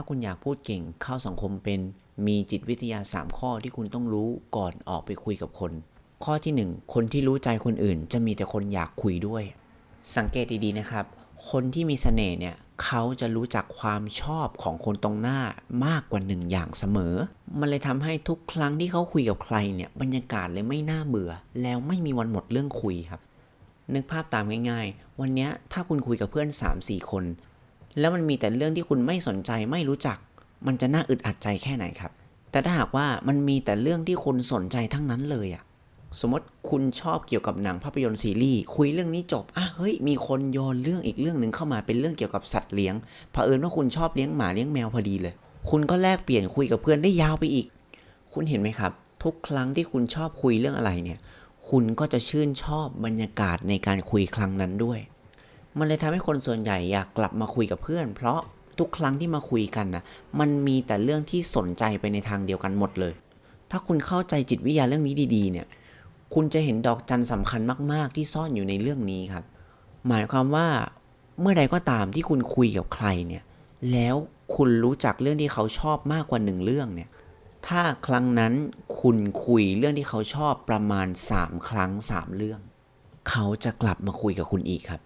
ถ้าคุณอยากพูดเก่งเข้าสังคมเป็นมีจิตวิทยา 3 ข้อที่คุณต้องรู้ก่อนออกไปคุยกับคน ข้อที่ 1 คนที่รู้ใจคนอื่น จะมีแต่คนอยากคุยด้วย สังเกตดีๆนะครับ คนที่มีเสน่ห์เนี่ยเขาจะรู้จักความชอบของคนตรงหน้ามากกว่าหนึ่งอย่างเสมอ มันเลยทำให้ทุกครั้งที่เขาคุยกับใครเนี่ยบรรยากาศเลยไม่น่าเบื่อ แล้วไม่มีวันหมดเรื่องคุยครับ นึกภาพตามง่าย ๆ วันนี้ถ้าคุณคุยกับเพื่อน 3-4 คน แล้วมันมีแต่เรื่องที่คุณไม่สนใจไม่รู้จัก มันจะน่าอึดอัดใจแค่ไหนครับ แต่ถ้าหากว่ามันมีแต่เรื่องที่คุณสนใจทั้งนั้นเลยอะสมมติคุณชอบเกี่ยวกับหนังภาพยนตร์ซีรีส์คุยเรื่องนี้จบอะเฮ้ยมีคนโยนเรื่องอีกเรื่องหนึ่งเข้ามาเป็นเรื่องเกี่ยวกับสัตว์เลี้ยงเผอิญว่าคุณชอบเลี้ยงหมาเลี้ยงแมวพอดีเลย คุณก็แลกเปลี่ยนคุยกับเพื่อนได้ยาวไปอีก คุณเห็นไหมครับ ทุกครั้งที่คุณชอบคุยเรื่องอะไรเนี่ย คุณก็จะชื่นชอบบรรยากาศในการคุยครั้งนั้นด้วย มันเลยทำให้คนส่วนใหญ่อยากกลับมาคุยกับเพื่อน เพราะทุกครั้งที่มาคุยกันนะมันมีแต่เรื่องที่สนใจไปในทางเดียวกันหมดเลย ถ้าคุณเข้าใจจิตวิทยาเรื่องนี้ดีๆ เนี่ย คุณจะเห็นดอกจันสำคัญมาก ๆ ที่ซ่อนอยู่ในเรื่องนี้ครับ หมายความว่าเมื่อใดก็ตามที่คุณคุยกับใครเนี่ย แล้วคุณรู้จักเรื่องที่เขาชอบมากกว่าหนึ่งเรื่องเนี่ย ถ้าครั้งนั้นคุณคุยเรื่องที่เขาชอบประมาณ 3 ครั้ง 3 เรื่อง เขาจะกลับมาคุยกับคุณอีกครับ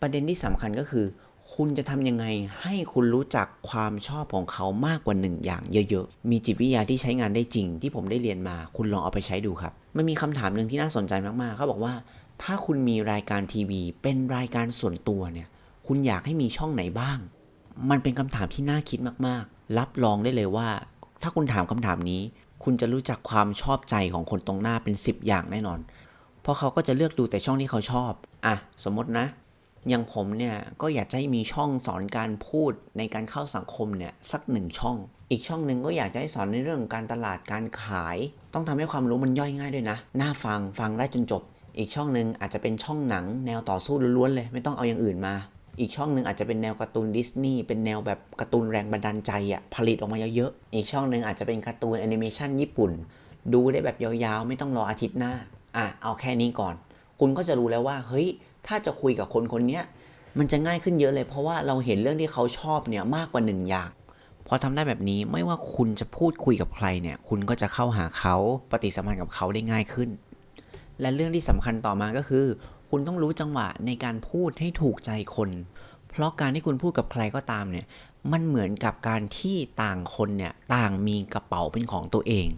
ประเด็นที่สำคัญก็คือ คุณจะทำยังไงให้คุณรู้จักความชอบของเขามากกว่าหนึ่งอย่างเยอะๆ มีจิตวิทยาที่ใช้งานได้จริง ที่ผมได้เรียนมา คุณลองเอาไปใช้ดูครับ มันมีคำถามหนึ่งที่น่าสนใจมากๆเขาบอกว่า ถ้าคุณมีรายการทีวี เป็นรายการส่วนตัวเนี่ย คุณอยากให้มีช่องไหนบ้าง มันเป็นคำถามที่น่าคิดมากๆ รับรองได้เลยว่า ถ้าคุณถามคำถามนี้ คุณจะรู้จักความชอบใจของคนตรงหน้าเป็น 10 อย่างแน่นอน เพราะเขาก็จะเลือกดูแต่ช่องที่เขาชอบ อะ สมมตินะ อย่างผมเนี่ยก็อยากจะให้มีช่องสอนการพูดในการเข้าสังคมเนี่ยสักหนึ่งช่อง อีกช่องหนึ่งก็อยากจะให้สอนในเรื่องการตลาดการขาย ต้องทำให้ความรู้มันย่อยง่ายด้วยนะ น่าฟังฟังได้จนจบ อีกช่องหนึ่งอาจจะเป็นช่องหนัง แนวต่อสู้ล้วนๆเลย ไม่ต้องเอาอย่างอื่นมา อีกช่องหนึ่งอาจจะเป็นแนวการ์ตูนดิสนีย์เป็นแนวแบบการ์ตูนแรงบันดาลใจอะผลิตออกมาเยอะๆอีกช่องหนึ่งอาจจะเป็นการ์ตูนแอนิเมชันญี่ปุ่น ดูได้แบบยาวๆ ไม่ต้องรออาทิตย์หน้าอะเอาแค่นี้ก่อน คุณก็จะรู้แล้วว่าเฮ้ย ถ้าจะคุยกับคนคนนี้มันจะง่ายขึ้นเยอะเลย เพราะว่าเราเห็นเรื่องที่เขาชอบเนี่ยมากกว่าหนึ่งอย่างพอทำได้แบบนี้ไม่ว่าคุณจะพูดคุยกับใครเนี่ย คุณก็จะเข้าหาเขาปฏิสัมพันธ์กับเขาได้ง่ายขึ้น และเรื่องที่สำคัญต่อมาก็คือ คุณต้องรู้จังหวะในการพูดให้ถูกใจคน เพราะการที่คุณพูดกับใครก็ตามเนี่ยมันเหมือนกับการที่ต่างคนเนี่ยต่างมีกระเป๋าเป็นของตัวเอง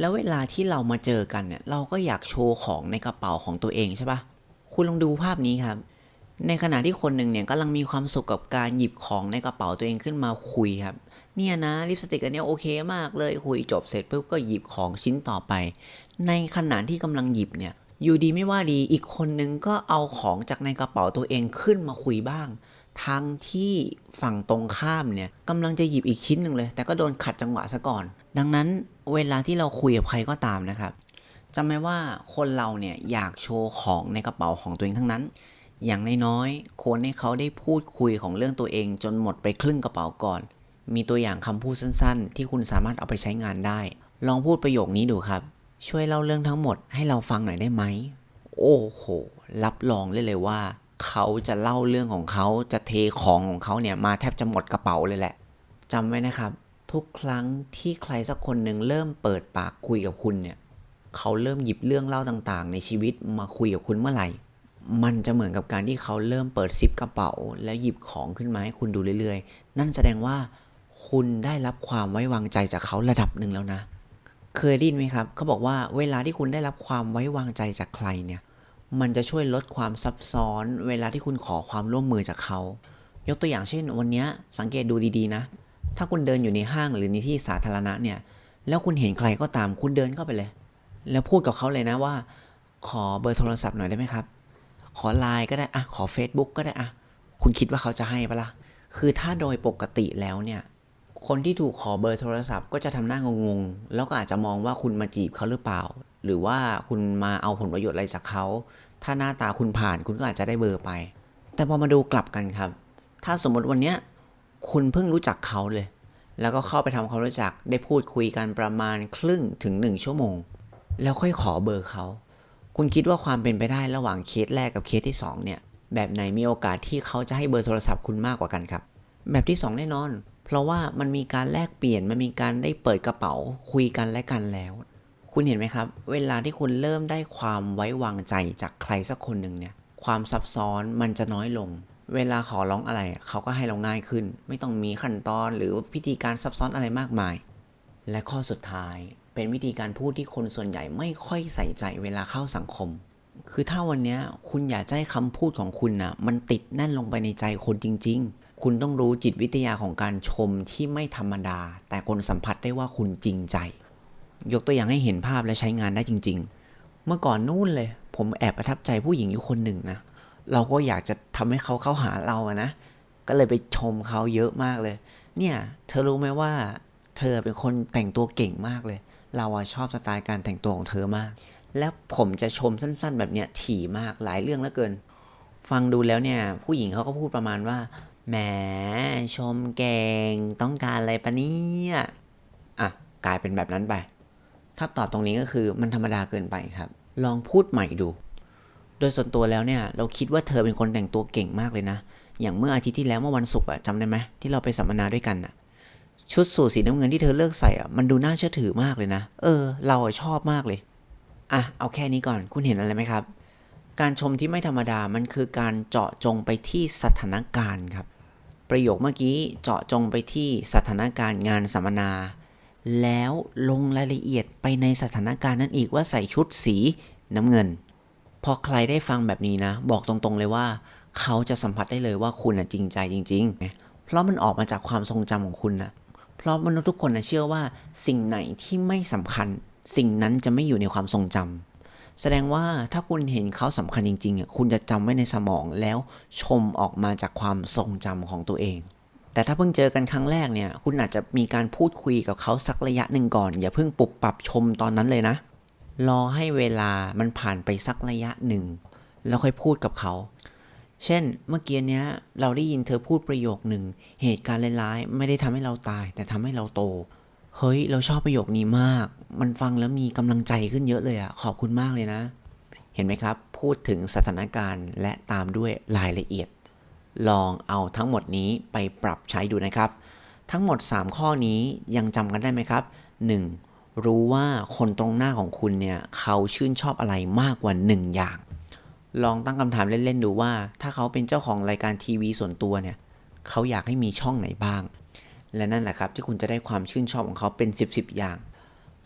แล้วเวลาที่เรามาเจอกันเนี่ยเราก็อยากโชว์ของในกระเป๋าของตัวเองใช่ปะ คุณลองดูภาพนี้ครับ ในขณะที่คนหนึ่งเนี่ยกำลังมีความสุขกับการหยิบของในกระเป๋าตัวเองขึ้นมาคุยครับ เนี่ยนะลิปสติกอันนี้โอเคมากเลยคุยจบเสร็จปุ๊บก็หยิบของชิ้นต่อไป ในขณะที่กำลังหยิบเนี่ยอยู่ดีไม่ว่าดีอีกคนนึงก็เอาของจากในกระเป๋าตัวเองขึ้นมาคุยบ้าง ทั้งที่ฝั่งตรงข้ามเนี่ยกำลังจะหยิบอีกชิ้นหนึ่งเลย แต่ก็โดนขัดจังหวะซะก่อน ดังนั้นเวลาที่เราคุยกับใครก็ตามนะครับ จำไว้ว่าคนเราเนี่ยอยากโชว์ของในกระเป๋าของตัวเองทั้งนั้น อย่างน้อยๆควรให้เขาได้พูดคุยของเรื่องตัวเอง จนหมดไปครึ่งกระเป๋าก่อน มีตัวอย่างคำพูดสั้นๆ ที่คุณสามารถเอาไปใช้งานได้ ลองพูดประโยคนี้ดูครับ ช่วยเล่าเรื่องทั้งหมดให้เราฟังหน่อยได้ไหม โอ้โห รับรองได้เลยว่า เขาจะเล่าเรื่องของเขาจะเทของของเขาเนี่ยมาแทบจะหมดกระเป๋าเลยแหละจำไว้นะครับ ทุกครั้งที่ใครสักคนหนึ่งเริ่มเปิดปากคุยกับคุณเนี่ย เขาเริ่มหยิบเรื่องเล่าต่างๆ ในชีวิตมาคุยกับคุณเมื่อไหร่ มันจะเหมือนกับการที่เขาเริ่มเปิดซิปกระเป๋า แล้วหยิบของขึ้นมาให้คุณดูเรื่อยๆ นั่นแสดงว่าคุณได้รับความไว้วางใจจากเขาระดับหนึ่งแล้วนะ เคยได้ยินไหมครับเขาบอกว่าเวลาที่คุณได้รับความไว้วางใจจากใครเนี่ย มันจะช่วยลดความซับซ้อน เวลาที่คุณขอความร่วมมือจากเขา ยกตัวอย่างเช่น วันนี้สังเกตดูดีๆนะ ถ้าคุณเดินอยู่ในห้างหรือในที่สาธารณะเนี่ย แล้วคุณเห็นใครก็ตามคุณเดินเข้าไปเลย แล้วพูดกับเขาเลยนะว่า ขอเบอร์โทรศัพท์หน่อยได้ไหมครับ ขอไลน์ก็ได้อะขอ Facebook ก็ได้อะคุณคิดว่าเขาจะให้ปะละ่ะคือถ้าโดยปกติแล้วเนี่ย คนที่ถูกขอเบอร์โทรศัพท์ก็จะทำหน้างงๆแล้วก็อาจจะมองว่าคุณมาจีบเขาหรือเปล่า หรือว่าคุณมาเอาผลประโยชน์อะไรจากเขา ถ้าหน้าตาคุณผ่านคุณก็อาจจะได้เบอร์ไป แต่พอมาดูกลับกันครับ ถ้าสมมติวันเนี้ยคุณเพิ่งรู้จักเขาเลย แล้วก็เข้าไปทำความรู้จักได้พูดคุยกันประมาณครึ่งถึงหนึ่งชั่วโมง แล้วค่อยขอเบอร์เขา คุณคิดว่าความเป็นไปได้ระหว่างเคสแรกกับเคสที่สองเนี่ย แบบไหนมีโอกาสที่เขาจะให้เบอร์โทรศัพท์คุณมากกว่ากันครับ แบบที่สองแน่นอน เพราะว่ามันมีการแลกเปลี่ยน มันมีการได้เปิดกระเป๋า คุยกันและกันแล้ว คุณเห็นไหมครับ เวลาที่คุณเริ่มได้ความไว้วางใจจากใครสักคนหนึ่งเนี่ย ความซับซ้อนมันจะน้อยลง เวลาขอร้องอะไร เขาก็ให้เราง่ายขึ้น ไม่ต้องมีขั้นตอนหรือพิธีการซับซ้อนอะไรมากมาย และข้อสุดท้าย เป็นวิธีการพูดที่คนส่วนใหญ่ไม่ค่อยใส่ใจเวลาเข้าสังคม คือถ้าวันนี้คุณอยากให้คำพูดของคุณนะมันติดแน่นลงไปในใจคนจริง ๆ คุณต้องรู้จิตวิทยาของการชมที่ไม่ธรรมดา แต่คนสัมผัสได้ว่าคุณจริงใจ ยกตัวอย่างให้เห็นภาพและใช้งานได้จริง ๆ เมื่อก่อนนู่นเลย ผมแอบประทับใจผู้หญิงอยู่คนหนึ่งนะ เราก็อยากจะทำให้เขาเข้าหาเราอะนะ ก็เลยไปชมเขาเยอะมากเลย เนี่ย เธอรู้ไหมว่า เธอเป็นคนแต่งตัวเก่งมากเลย เราอะชอบสไตล์การแต่งตัวของเธอมาก แล้วผมจะชมสั้น ๆ แบบเนี้ยถี่มากหลายเรื่องเหลือเกิน ฟังดูแล้วเนี่ย ผู้หญิงเขาก็พูดประมาณว่าแหมชมเก่งต้องการอะไรปะเนี่ยอะกลายเป็นแบบนั้นไปถ้าตอบตรงนี้ก็คือมันธรรมดาเกินไปครับ ลองพูดใหม่ดู โดยส่วนตัวแล้วเนี่ย เราคิดว่าเธอเป็นคนแต่งตัวเก่งมากเลยนะ อย่างเมื่ออาทิตย์ที่แล้วเมื่อวันศุกร์อะจำได้ไหมที่เราไปสัมมนาด้วยกันอะ ชุดสูทสีน้ำเงินที่เธอเลือกใส่อะมันดูน่าเชื่อถือมากเลยนะ เออ เราชอบมากเลย อะ เอาแค่นี้ก่อนคุณเห็นอะไรไหมครับ การชมที่ไม่ธรรมดามันคือการเจาะจงไปที่สถานการณ์ครับ ประโยคเมื่อกี้เจาะจงไปที่สถานการณ์งานสัมมนา แล้วลงรายละเอียดไปในสถานการณ์นั้นอีกว่าใส่ชุดสีน้ำเงิน พอใครได้ฟังแบบนี้นะ บอกตรงๆเลยว่า เขาจะสัมผัสได้เลยว่าคุณนะจริงใจจริง ๆ เพราะมันออกมาจากความทรงจำของคุณนะ เพราะมนุษย์ทุกคนนะเชื่อว่าสิ่งไหนที่ไม่สำคัญ สิ่งนั้นจะไม่อยู่ในความทรงจำแสดงว่าถ้าคุณเห็นเขาสำคัญจริงๆอะคุณจะจำไว้ในสมองแล้วชมออกมาจากความทรงจำของตัวเอง แต่ถ้าเพิ่งเจอกันครั้งแรกเนี่ย คุณอาจจะมีการพูดคุยกับเขาสักระยะหนึ่งก่อน อย่าเพิ่งปรับปรับชมตอนนั้นเลยนะ รอให้เวลามันผ่านไปสักระยะหนึ่งแล้วค่อยพูดกับเขา เช่นเมื่อกี้เนี้ยเราได้ยินเธอพูดประโยคหนึ่ง เหตุการณ์ร้ายๆ ไม่ได้ทำให้เราตาย แต่ทำให้เราโต เฮ้ย เราชอบประโยคนี้มาก มันฟังแล้วมีกำลังใจขึ้นเยอะเลยอะขอบคุณมากเลยนะ เห็นไหมครับ พูดถึงสถานการณ์และตามด้วยรายละเอียด ลองเอาทั้งหมดนี้ไปปรับใช้ดูนะครับ ทั้งหมด 3 ข้อนี้ยังจำกันได้ไหมครับ 1. รู้ว่าคนตรงหน้าของคุณเนี่ยเขาชื่นชอบอะไรมากกว่า 1 อย่าง ลองตั้งคำถามเล่นๆดูว่า ถ้าเขาเป็นเจ้าของรายการทีวีส่วนตัวเนี่ยเขาอยากให้มีช่องไหนบ้าง และนั่นแหละครับที่คุณจะได้ความชื่นชอบของเขาเป็น 10 10อย่าง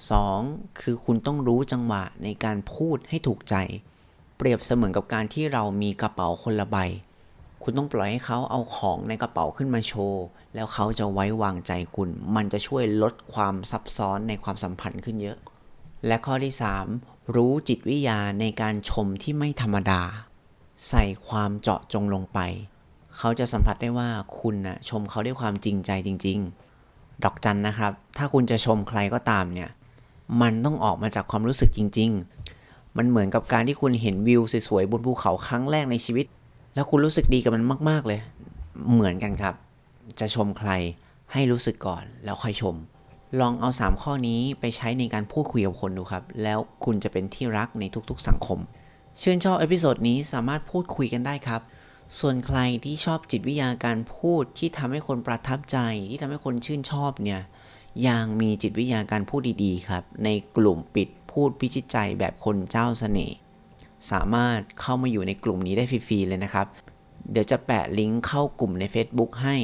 2. คือคุณต้องรู้จังหวะในการพูดให้ถูกใจ เปรียบเสมือนกับการที่เรามีกระเป๋าคนละใบ คุณต้องปล่อยให้เขาเอาของในกระเป๋าขึ้นมาโชว์ แล้วเขาจะไว้วางใจคุณ มันจะช่วยลดความซับซ้อนในความสัมพันธ์ขึ้นเยอะ และข้อที่ 3 รู้จิตวิทยาในการชมที่ไม่ธรรมดา ใส่ความเจาะจงลงไป เขาจะสัมผัสได้ว่าคุณนะชมเขาด้วยความจริงใจจริง ๆ ดอกจันนะครับ ถ้าคุณจะชมใครก็ตามเนี่ย มันต้องออกมาจากความรู้สึกจริง ๆ มันเหมือนกับการที่คุณเห็นวิวสวยๆบนภูเขาครั้งแรกในชีวิต แล้วคุณรู้สึกดีกับมันมาก ๆเลย เหมือนกันครับ จะชมใครให้รู้สึกก่อนแล้วค่อยชม ลองเอา 3 ข้อนี้ไปใช้ในการพูดคุยกับคนดูครับ แล้วคุณจะเป็นที่รักในทุกๆสังคม ชื่นชอบเอพิโซดนี้สามารถพูดคุยกันได้ครับ ส่วนใครที่ชอบจิตวิทยาการพูดที่ทำให้คนประทับใจ ที่ทำให้คนชื่นชอบเนี่ยยังมีจิตวิทยาการพูดดีๆครับ ในกลุ่มปิดพูดพิชิตใจแบบคนเจ้าเสน่ห์สามารถเข้ามาอยู่ในกลุ่มนี้ได้ฟรีๆเลยนะครับ เดี๋ยวจะแปะลิงก์เข้ากลุ่มใน Facebook ให้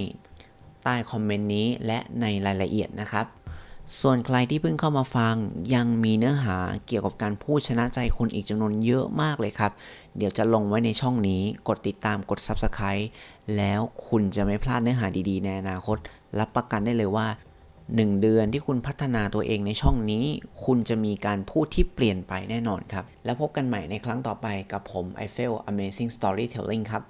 ใต้คอมเมนต์นี้และในรายละเอียดนะครับ ส่วนใครที่เพิ่งเข้ามาฟังยังมีเนื้อหาเกี่ยวกับการพูดชนะใจคนอีกจำนวนเยอะมากเลยครับ เดี๋ยวจะลงไว้ในช่องนี้ กดติดตามกด Subscribe แล้วคุณจะไม่พลาดเนื้อหาดีๆ ในอนาคต รับประกันได้เลยว่า 1 เดือนที่คุณพัฒนาตัวเองในช่องนี้ คุณจะมีการพูดที่เปลี่ยนไปแน่นอนครับ แล้วพบกันใหม่ในครั้งต่อไปกับผม i f e l Amazing Storytelling ครับ